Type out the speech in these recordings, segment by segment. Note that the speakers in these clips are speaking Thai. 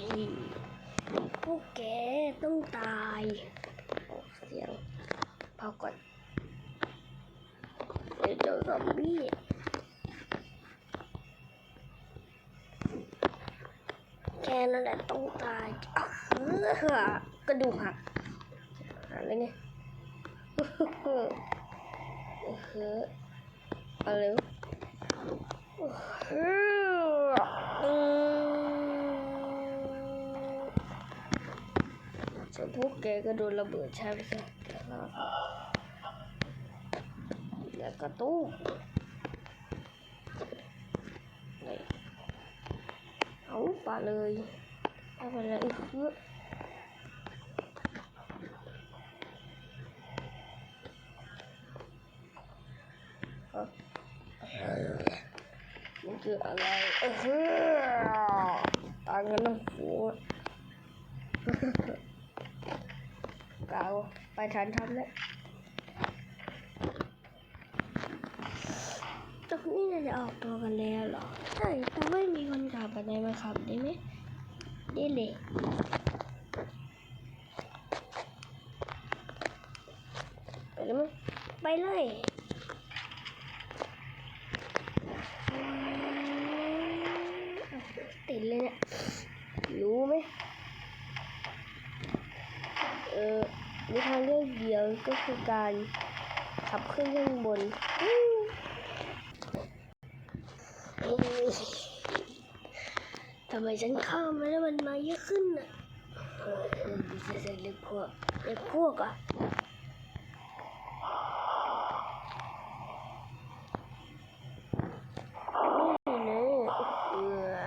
นี่พวกแกต้องตายเสียงเผาก่อนเดี๋ยวเจอซอมบี้แกนั่นแหละต้องตายเฮ้อกระดูกหักอะไรไงเออเอาเร็วเอออืม ส่วนพวกแกก็โดนระเบิดใช่ไหมใช่แล้วก็ตู้มนี่เอาปาเลยเอาไปเลยเออมันคืออะไรเออฮือตายกันทั้งหัวกาว ไปทันทำเลยตรงนี้เราจะออกตัวกันแล้วเหรอ ใช่แต่ไม่มีคนขับไปไหนมาขับได้ไหมได้เลยไปเลยมั้ยไปเลยติดเลยเนี่ย รู้ไหม เออมี ทางเลือกเดียวก็คือการขับขึ้นข้างบนทำไมฉันข้ามมาแล้วมันมาเยอะขึ้นอะเออเด็กพวกเด็กพวกอะ นี่นะเออ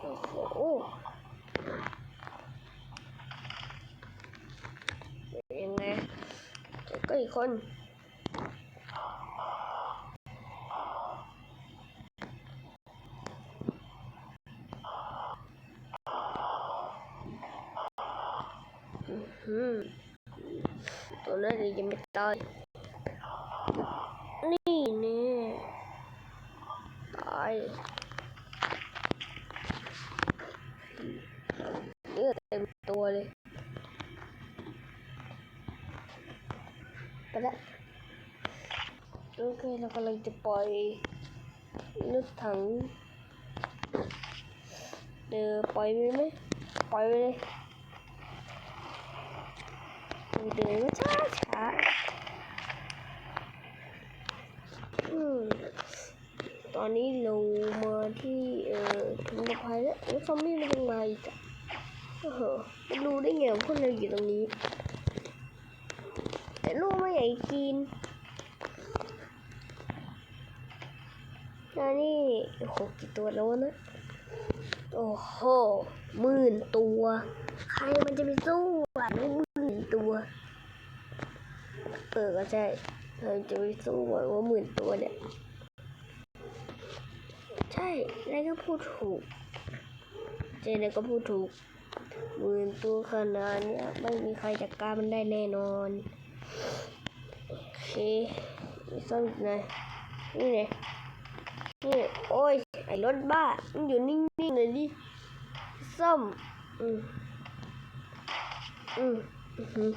โอ้โหเป็น ยังไงก็อีกคนหือตัวนั้นยังไม่ตาย ไปละโอเคเรากำลังจะปล่อยรถถังเดี๋ยวปล่อยไปไหมปล่อยไปเลยเดินช้าช้าอืมตอนนี้เรามาที่เอ่อถึงกระพายแล้วโอ้ซอมบี้มันยังมาอีกอะโอ้โหมันรู้ได้ไงว่าพวกเราอยู่ตรงนี้ ลูกไม่ใหญ่กินนนี้โอ้โหกี่ตัวแล้วนะ โอ้โหหมื่นตัว ใครมันจะไปสู้อะหมื่นตัว เออก็ใช่เรจะไปสู้หวว่าหมื่นตัวเนี่ย ใช่นายก็พูดถูก เจนก็พูดถูกหมื่นตัวขนาดนี้ไม่มีใครจัดการมันได้แน่นอน โอเคซ่อมอีกหน่อยนี่ไงนี่โอ้ยไอ้รถบ้ามันอยู่นิ่งๆเลยดิซ่อมอืมอืมอือหือ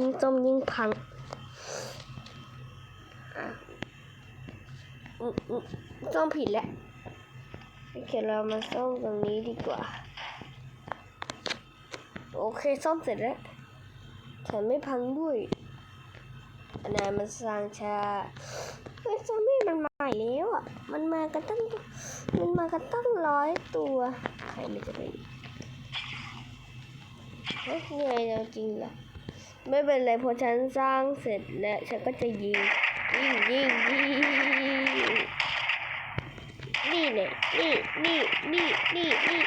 ยิ่งซ่อมยิ่งพังอะอืมอืมซ่อมผิดแล้วโอเคเรามาซ่อมตรงนี้ดีกว่า โอเคซ่อมเสร็จแล้วแถมไม่พังด้วย อันนั้นมันสร้างชาเฮ้ยซอมบี้มันมาอีกแล้วอะ มันมากันตั้ง มันมากันตั้งร้อยตัว ใครมันจะไปเฮ้ยเหนื่อยแล้วจริงเหรอ ไม่เป็นไรเพราะฉันสร้างเสร็จแล้วฉันก็จะยิง ยิงยิงยิงนี่เนี่ยนี่นี่นี่นี่นี่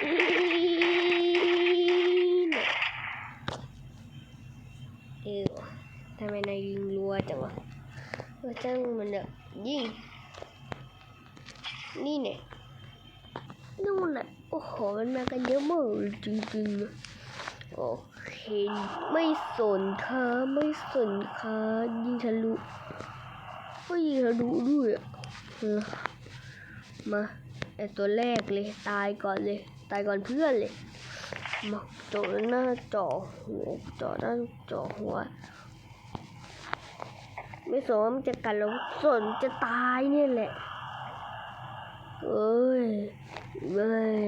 เนี่ยเออ ทำไมนายยิงรัวจังวะเออจังมันเนี่ยยิง นี่เนี่ยนู่นน่ะโอ้โห มันมากันเยอะมากจริงๆ โอเค ไม่สนค่ะไม่สนค่ะยิงทะลุก็ยิงทะลุด้วยอะมาไอตัวแรกเลย ตายก่อนเลย ตายก่อนเพื่อนเลยมาจาะหน้าจาะหัวจาะหน้าจาะหัว ไม่สนว่ามันจะกัดเราสนจะตายเนี่ยแหละเอ้ยเว้ย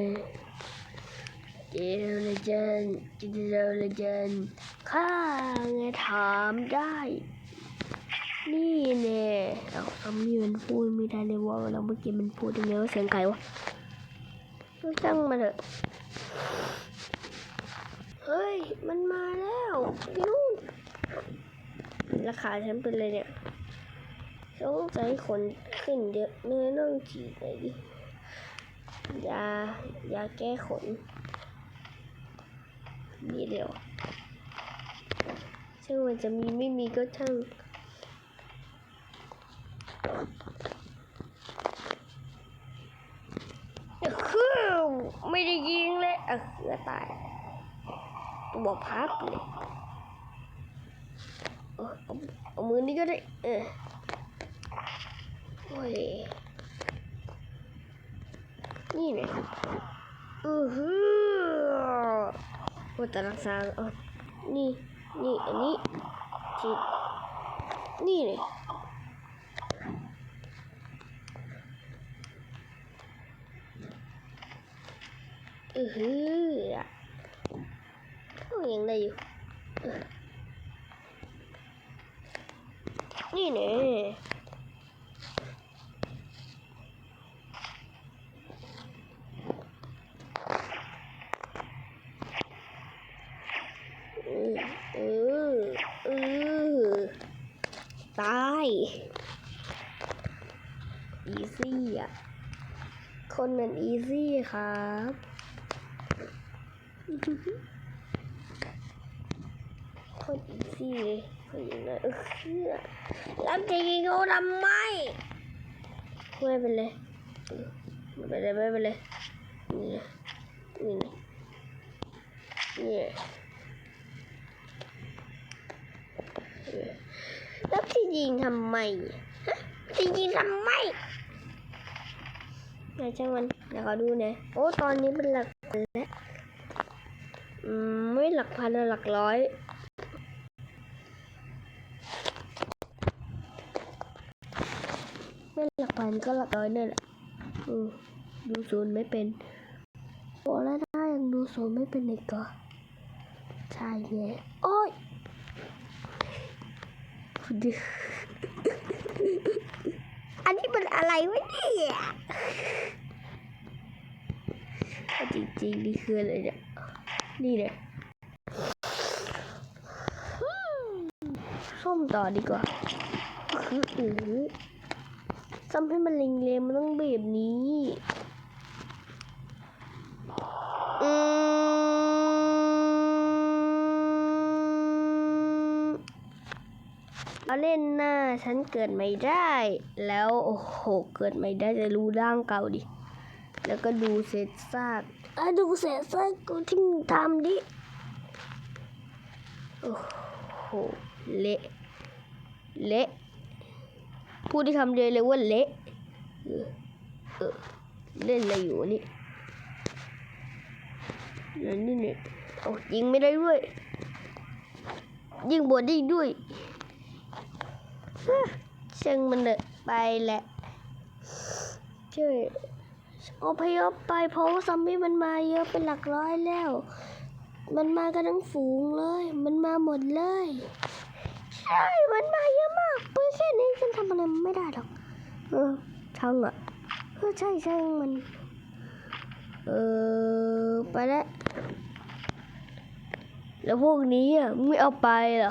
เจเลเจนเจเลเจนข้าไงถามได้ นี่แน่เราทำนี่มันพูดไม่ได้เลยว่าเราเมื่อกี้มันพูดยังไงว่าเสียงใครวะก็ช่างมันเถอะ เฮ้ย มันมาแล้วพี่นู่น ราคาฉันเป็นเลยเนี่ยสงสัยขนขึ้นเยอะเนื้อต้องฉีดเลยยายาแก้ขนนี่เดียวช่งมันจะมีไม่มีก็ช่างคือไม่ได้ยิงเลยเออเสือตาย ตัวพับเลยเออ เอามือนี้ก็ได้ เออโอ้ยนี่เนี่ยอือฮือโอ้แต่รักษาเออนี่ นี่ อันนี้ที่นี่เนี่ยอือฮืออะโอ้ยังได้อยู่ นี่เนี่ยเออเออเออตายอีซี่อะ คนนั้นอีซี่ครับคตรอีซี่เลยคนอย่างนั้นเออแล้วจะยิงเขาทำไมไม่เป็นไรไม่เป็นไรไม่เป็นไรนี่นะนี่นะนี่เออแล้วจะยิงทำไมฮะจะยิงทำไมไหนช่างมันเดี๋ยวขอดูนะโอ้ตอนนี้เป็นหลักแล้วไม่หลักพันหลักร้อย ไม่หลักพันก็หลักร้อยนี่นแหละดูศูนย์ไม่เป็นโอ้แล้วถ้ายังดูศูนย์ไม่เป็นอีกก็ใช่ไงโอ้ยดิอันนี้เป็นอะไรวะเนี่ยเอาจริงๆนี่คืออะไรเนี่ยนี่เนี่ยอืมส้มต่อดีกว่าคือ อือซ้ำให้มันเล็งๆมันต้องแบบนี้ อืมเอาเล่นหน้าฉันเกิดไม่ได้ แล้วโอ้โห เกิดไม่ได้จะรู้ร่างเก่าดิ แล้วก็ดูเศษซากอะดูเศษซากกูที่มึงทำดิ โอ้โห เละ เละ พูดที่คำเดียวเลยว่าเละเล่นอะไรอยู่นี่แล้วนี่เนี่ยโอ้ยิงไม่ได้ด้วย ยิงบวได้ด้วยฮะช่างมันเถอะไปแหละช่วยอพยพไปเพราะว่าซอมบี้มันมาเยอะเป็นหลักร้อยแล้ว มันมากันทั้งฝูงเลย มันมาหมดเลย ใช่ มันมาเยอะมากปืนแค่นี้ฉันทำอะไรไม่ได้หรอก เออช่างอะเออใช่ใช่มัน เออ ไปแล้ว แล้วพวกนี้อะไม่เอาไปหรอ